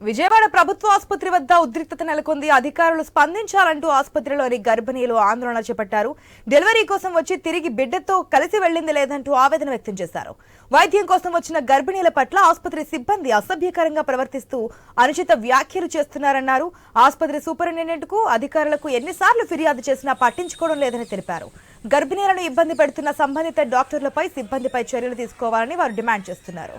విజయవాడ ప్రభుత్వ ఆసుపత్రి వద్ద ఉద్రిక్తత నెలకొంది. అధికారులు స్పందించాలంటూ ఆసుపత్రిలోని గర్భిణీలు ఆందోళన చేపట్టారు. డెలివరీ కోసం వచ్చి తిరిగి బిడ్డతో కలిసి వెళ్ళింది లేదంటూ ఆవేదన వ్యక్తం చేశారు. వైద్యం కోసం వచ్చిన గర్భిణీల పట్ల ఆసుపత్రి సిబ్బంది అసభ్యకరంగా ప్రవర్తిస్తూ అనుచిత వ్యాఖ్యలు చేస్తున్నారన్నారు. ఆసుపత్రి సూపరింటెండెంట్కు అధికారులకు ఎన్నిసార్లు ఫిర్యాదు చేసినా పట్టించుకోవడం లేదని తెలిపారు. గర్భిణీలను ఇబ్బంది పెడుతున్న సంబంధిత డాక్టర్లపై సిబ్బందిపై చర్యలు తీసుకోవాలని వారు డిమాండ్ చేస్తున్నారు.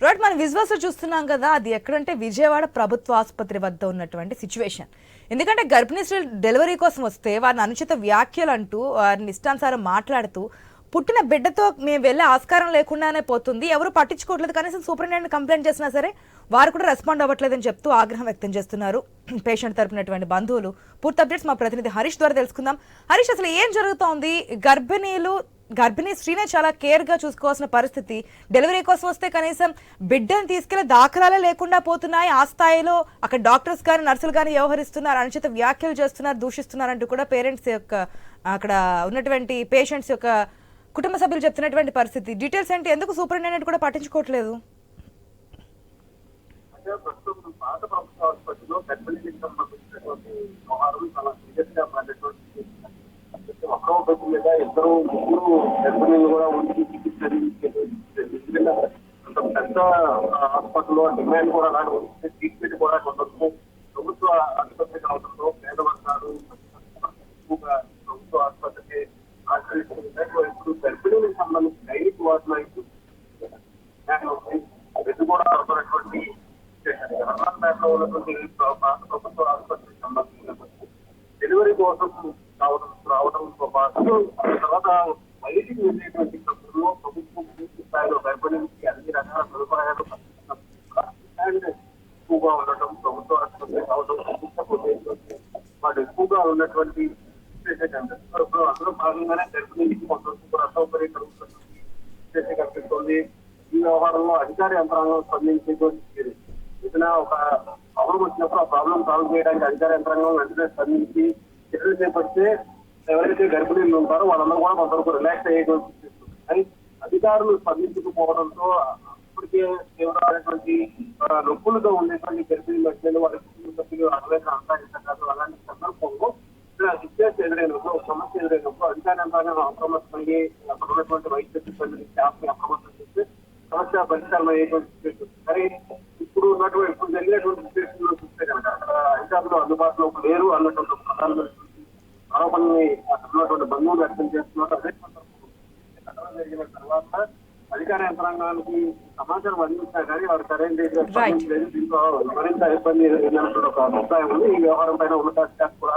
రైట్ మనం విశ్వాస చూస్తున్నాం కదా అది ఎక్కడంటే విజయవాడ ప్రభుత్వ ఆసుపత్రి వద్ద ఉన్నటువంటి సిచ్యువేషన్ ఎందుకంటే గర్భిణీ స్త్రీలు డెలివరీ కోసం వస్తే వారిని అనుచిత వ్యాఖ్యలు అంటూ వారిని ఇష్టానుసారం మాట్లాడుతూ పుట్టిన బిడ్డతో మేము వెళ్ళే ఆస్కారం లేకుండానే పోతుంది. ఎవరు పట్టించుకోవట్లేదు. కనీసం సూపరింటెండెంట్ కంప్లైంట్ చేసినా సరే వారు కూడా రెస్పాండ్ అవ్వట్లేదని చెప్తూ ఆగ్రహం వ్యక్తం చేస్తున్నారు. పేషెంట్ తరపునటువంటి బంధువులు. పూర్తి అప్డేట్స్ మా ప్రతినిధి హరీష్ ద్వారా తెలుసుకుందాం. హరీష్ అసలు ఏం జరుగుతోంది? గర్భిణీలు గర్భిణీ స్త్రీనే చాలా కేర్గా చూసుకోవాల్సిన పరిస్థితి. డెలివరీ కోసం వస్తే కనీసం బిడ్డను తీసుకెళ్ళే దాఖలాలే లేకుండా పోతున్నాయి. ఆ స్థాయిలో అక్కడ డాక్టర్స్ కానీ నర్సులు కానీ వ్యవహరిస్తున్నారు. అనుచిత వ్యాఖ్యలు చేస్తున్నారు దూషిస్తున్నారంటూ కూడా పేరెంట్స్ యొక్క అక్కడ ఉన్నటువంటి పేషెంట్స్ యొక్క కుటుంబ సభ్యులు చెప్తున్నటువంటి పరిస్థితి. డీటెయిల్స్ ఏంటి? ఎందుకు సూపరింటెండెంట్ కూడా పట్టించుకోవట్లేదు? ప్రస్తుతం పాత ప్రభుత్వ ఆసుపత్రిలో చాలా ఇద్దరు ముగ్గురు గర్భిణీలు కూడా చికిత్స అంత పెద్ద హాస్పిటల్లో డిమాండ్ కూడా అలాంటి ట్రీట్మెంట్ కూడా కొంత ప్రభుత్వ ఆసుపత్రి కావడంలో పేద వర్గాలు ప్రభుత్వ ఆసుపత్రికి ఇప్పుడు గర్భిణీలకు సంబంధించి డైరెక్ట్ వాటిలో ఇది కూడా అవుతున్నటువంటి కర్ణాటకలో ఉన్నటువంటి ప్రభుత్వ ఆసుపత్రికి సంబంధించినటువంటి డెలివరీ కోసం రావడం రావడం పాటు తర్వాత బయటికి వెళ్ళేటువంటి క్రమంలో ప్రభుత్వం పూర్తి స్థాయిలో గర్భిణీకి అన్ని రకాల సదుపాయాలు అండ్ ఎక్కువగా ఉండటం ప్రభుత్వ ఆసుపత్రి కావడం ప్రభుత్వ వాడు ఎక్కువగా ఉన్నటువంటి అందులో భాగంగానే గర్భిణీకి కొంత అసౌకర్యం చేసి కనిపిస్తుంది ఈ వ్యవహారంలో అధికార యంత్రాంగం స్పందించేటువంటి ఏదైనా ఒక అవరం వచ్చినప్పుడు ఆ ప్రాబ్లం సాల్వ్ చేయడానికి అధికార యంత్రాంగం వెంటనే స్పందించి చర్యలు చేపడితే ఎవరైతే గర్భిణీలు ఉంటారో వాళ్ళందరూ కూడా కొంతవరకు రిలాక్స్ అయ్యేటువంటి కానీ అధికారులు స్పందించకపోవడంతో ఇప్పటికే తీవ్రమైనటువంటి నొప్పులతో ఉండేటువంటి గర్భిణీ మధ్యలో వారికి కుటుంబ సభ్యులు ఆవేదన అంతా అలాంటి సందర్భంలో సిచ్యువేషన్ ఎదురైనప్పుడు సమస్య ఎదురైనప్పుడు అధికార యంత్రాంగం అప్రమత్తమయ్యి అక్కడ ఉన్నటువంటి వైద్య సిబ్బంది స్టాఫ్ అప్రమత్తం చేస్తే సమస్య పరిష్కారం అయ్యేటువంటి సిచ్యువేషన్ కానీ ఇప్పుడు ఉన్నటువంటి ఇప్పుడు జరిగినటువంటి సిచ్యువేషన్లో చూస్తే కనుక అక్కడ అధికారులు అందుబాటులో లేరు అన్నటువంటి ప్రధానమైనటువంటి ఆరోపణల్ని అక్కడ ఉన్నటువంటి బంధువులు వ్యక్తం చేస్తున్నారు. అదే సందర్భంలో జరిగిన తర్వాత అధికార యంత్రాంగానికి సమాచారం అందించినా కానీ వారు సరైన రీతిలో స్పందించలేదు. దీంతో మరింత ఇబ్బంది ఒక అభిప్రాయం ఉంది. ఈ వ్యవహారం పైన ఉన్నతాధికారులు కూడా